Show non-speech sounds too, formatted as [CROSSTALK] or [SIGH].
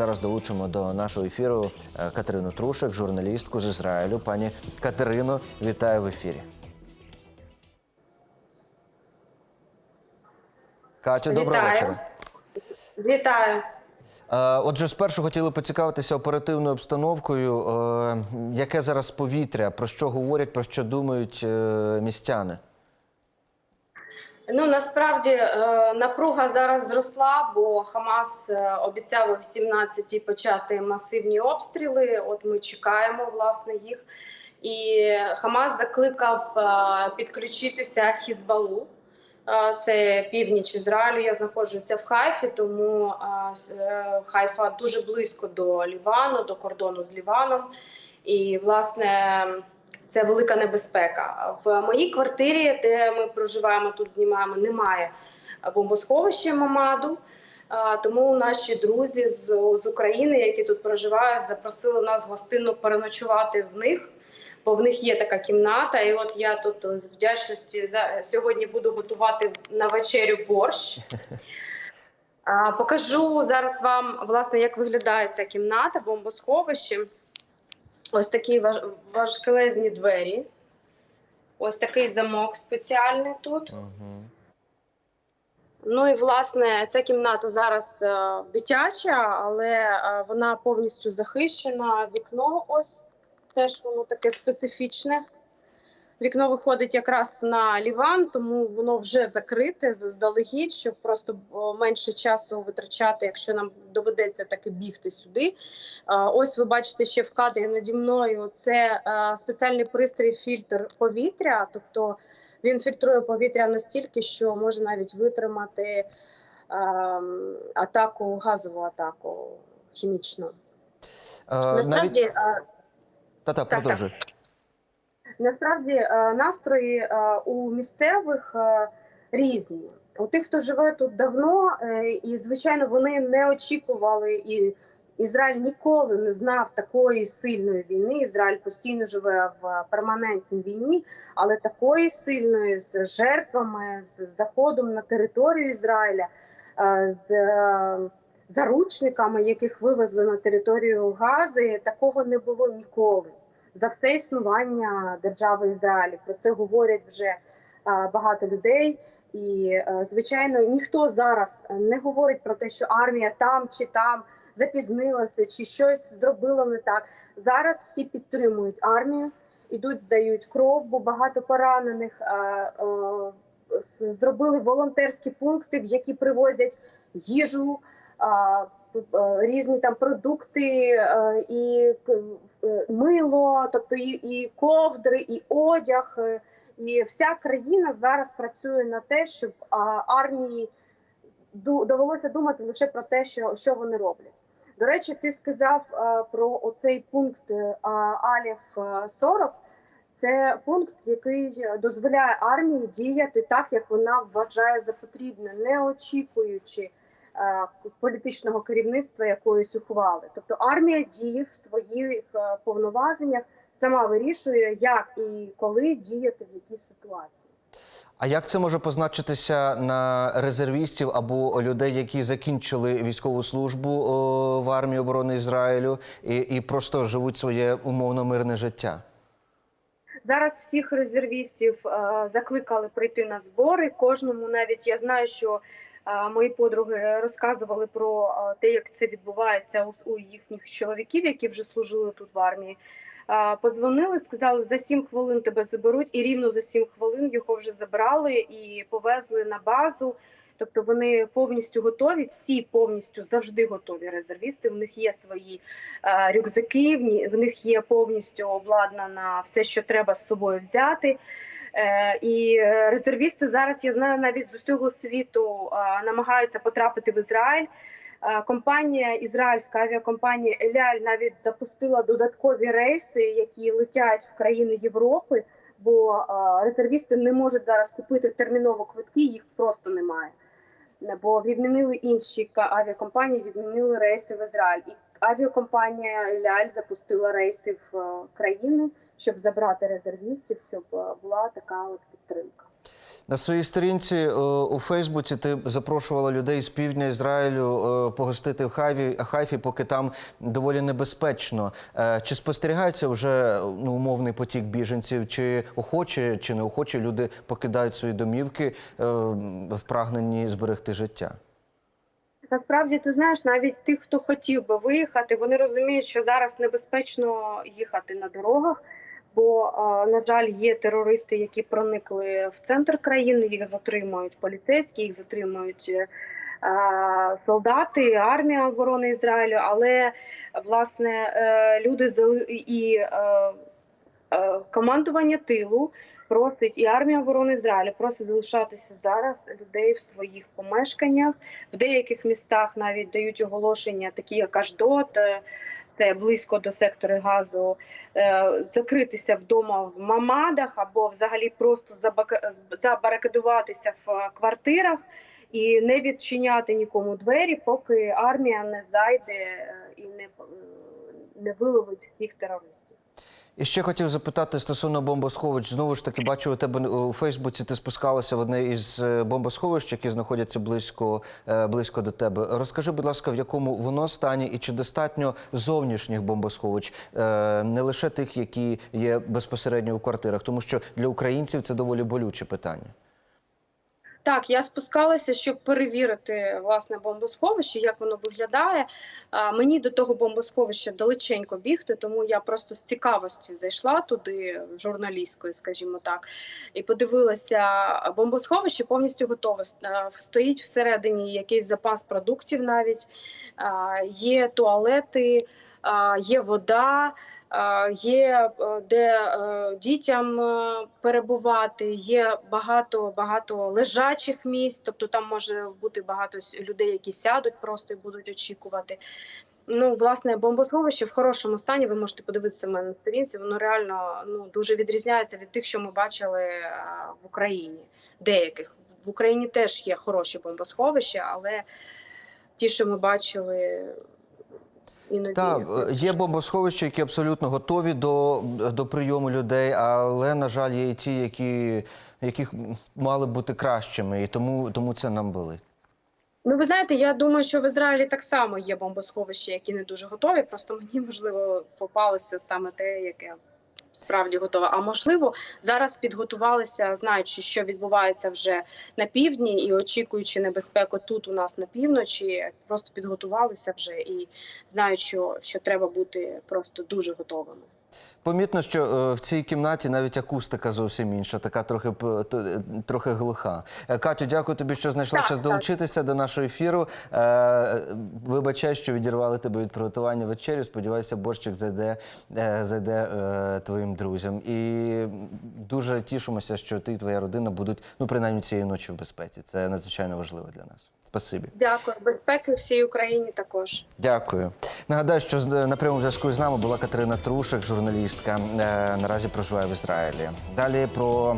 Зараз долучимо до нашого ефіру е, Катерину Трушик, журналістку з Ізраїлю. Пані Катерино, вітаю в ефірі. Катю, доброго Вітаю. вечора. Вітаю. Е, Отже, спершу хотіли поцікавитися оперативною обстановкою. Е, Яке зараз повітря? Про що говорять, про що думають містяни? Ну насправді е, напруга зараз зросла, бо Хамас е, обіцяв о 17-й почати масивні обстріли. От ми чекаємо власне їх. І Хамас закликав е, підключитися Хізбалу. Це північ Ізраїлю. Я знаходжуся в Хайфі, тому Хайфа дуже близько до Лівану, до кордону з Ліваном. І власне це велика небезпека. В моїй квартирі, де ми проживаємо, тут знімаємо, немає бомбосховища Мамаду. Тому наші друзі з, з України, які тут проживають, запросили нас гостинно переночувати в них, бо в них є така кімната. І от я тут з вдячності за сьогодні буду готувати на вечерю борщ. [LAUGHS] А, Покажу зараз вам, власне, як виглядає ця кімната, бомбосховище. Ось такі важ- важкелезні двері. Ось такий замок спеціальний тут. Угу. Ну і власне ця кімната зараз е, дитяча, але е, вона повністю захищена. Вікно ось теж воно таке специфічне. Вікно виходить якраз на ліван, тому воно вже закрите заздалегідь, щоб просто менше часу витрачати, якщо нам доведеться таки бігти сюди. Ось ви бачите ще в кадрі наді мною. Це е, спеціальний пристрій фільтр повітря, тобто він фільтрує повітря настільки, що може навіть витримати атаку, газову атаку хімічну. Е, Насправді, навіть... е, Та-та, так. Насправді е, настрої е, у місцевих е, різні. У тих, хто живе тут давно, і звичайно, вони не очікували, і Ізраїль ніколи не знав такої сильної війни. Ізраїль постійно живе в перманентній війні, але такої сильної з жертвами, з заходом на територію Ізраїля, з заручниками, яких вивезли на територію Гази, такого не було ніколи за все існування держави Ізраїль. Про це говорять вже багато людей. І е, звичайно, ніхто зараз не говорить про те, що армія там чи там запізнилася, чи щось зробила не так. Зараз всі підтримують армію, ідуть, здають кров, бо багато поранених. е, е, Зробили волонтерські пункти, в які привозять їжу, е, різні там продукти е, і е, мило, тобто і, і ковдри, і одяг. е, І вся країна зараз працює на те, щоб армії довелося думати лише про те, що, що вони роблять. До речі, ти сказав е, про оцей пункт е, Аліф е, 40. Це пункт, який дозволяє армії діяти так, як вона вважає за потрібне, не очікуючи е, політичного керівництва якоїсь ухвали. Тобто армія діє в своїх е, повноваженнях, сама вирішує, як і коли діяти в якій ситуації. А як це може позначитися на резервістів або людей, які закінчили військову службу в армії оборони Ізраїлю і, і просто живуть своє умовно мирне життя? Зараз всіх резервістів е, закликали прийти на збори. Кожному навіть я знаю, що е, мої подруги розказували про те, як це відбувається у, їхніх чоловіків, які вже служили тут в армії. Подзвонили, сказали, за сім хвилин тебе заберуть, і рівно за сім хвилин його вже забрали і повезли на базу. Тобто вони повністю готові, всі повністю завжди готові резервісти. В них є свої е, рюкзаки, в них є повністю обладнана все, що треба з собою взяти. Е, і е, резервісти зараз я знаю навіть з усього світу е, намагаються потрапити в Ізраїль. Компанія ізраїльська авіакомпанія Еляль навіть запустила додаткові рейси, які летять в країни Європи. Бо резервісти не можуть зараз купити терміново квитки, їх просто немає. Бо відмінили інші авіакомпанії, відмінили рейси в Ізраїль. І авіакомпанія Ляль запустила рейси в країну, країни, щоб забрати резервістів, щоб е, була така от підтримка. На своїй сторінці е, у Фейсбуці ти запрошувала людей з півдня Ізраїлю е, погостити в Хайфі, Хайфі, поки там доволі небезпечно. Е, Чи спостерігається вже ну, умовний потік біженців? Чи охочі, чи неохочі люди покидають свої домівки в прагненні зберегти життя? Насправді, ти знаєш, навіть тих, хто хотів би виїхати, вони розуміють, що зараз небезпечно їхати на дорогах. Бо, е, на жаль, є терористи, які проникли в центр країни, їх затримують поліцейські, їх затримують е, солдати, армія оборони Ізраїлю. Але власне е, люди і командування тилу просить і армія оборони Ізраїлю просить залишатися зараз людей в своїх помешканнях. В деяких містах навіть дають оголошення, такі як Аждот, це близько до сектора газу, е, закритися вдома в мамадах або взагалі просто забарикадуватися в квартирах і не відчиняти нікому двері, поки армія не зайде е, і не, е, не виловить всіх терористів. І ще хотів запитати стосовно бомбосховищ. Знову ж таки, бачу у тебе у Фейсбуці. Ти спускалася в одне із е, бомбосховищ, які знаходяться близько, е, близько до тебе. Розкажи, будь ласка, в якому воно стані, і чи достатньо зовнішніх бомбосховищ, е, не лише тих, які є безпосередньо у квартирах, тому що для українців це доволі болюче питання. Так, я спускалася, щоб перевірити власне бомбосховище, як воно виглядає. А, мені до того бомбосховища далеченько бігти, тому я просто з цікавості зайшла туди, журналістської, скажімо так, і подивилася бомбосховище повністю готове. Стоїть всередині якийсь запас продуктів, навіть А, є туалети, а, є вода. Е, Є е, де е, дітям перебувати, є багато багато лежачих місць, тобто там може бути багато людей, які сядуть просто і будуть очікувати. Ну, власне, бомбосховище в хорошому стані. Ви можете подивитися мене на сторінці. Воно реально ну дуже відрізняється від тих, що ми бачили в Україні. Деяких в Україні теж є хороші бомбосховища, але ті, що ми бачили, іноді Так, е, є бомбосховища, які абсолютно готові до, до прийому людей, але, на жаль, є і ті, які, яких мали бути кращими, і тому, тому це нам болить. Ну, ви знаєте, я думаю, що в Ізраїлі так само є бомбосховища, які не дуже готові. Просто мені можливо попалося саме те, яке справді готова. А можливо, зараз підготувалися, знаючи, що відбувається вже на півдні, і очікуючи небезпеку тут у нас на півночі, просто підготувалися вже і знають, що, що треба бути просто дуже готовими. Помітно, що е, в цій кімнаті навіть акустика зовсім інша, така трохи трохи глуха. Е, Катю, дякую тобі, що знайшла Так, час так. долучитися до нашого ефіру. Е, Вибачай, що відірвали тебе від приготування вечері. Сподіваюся, борщик зайде, зайде твоїм друзям. І дуже тішимося, що ти і твоя родина будуть ну принаймні цієї ночі в безпеці. Це надзвичайно важливо для нас. Спасибі. Дякую, безпеки всій Україні також. Дякую. Нагадаю, що з- на прямому зв'язку з нами була Катерина Трушик, журналістка. Е, Наразі проживає в Ізраїлі. Далі про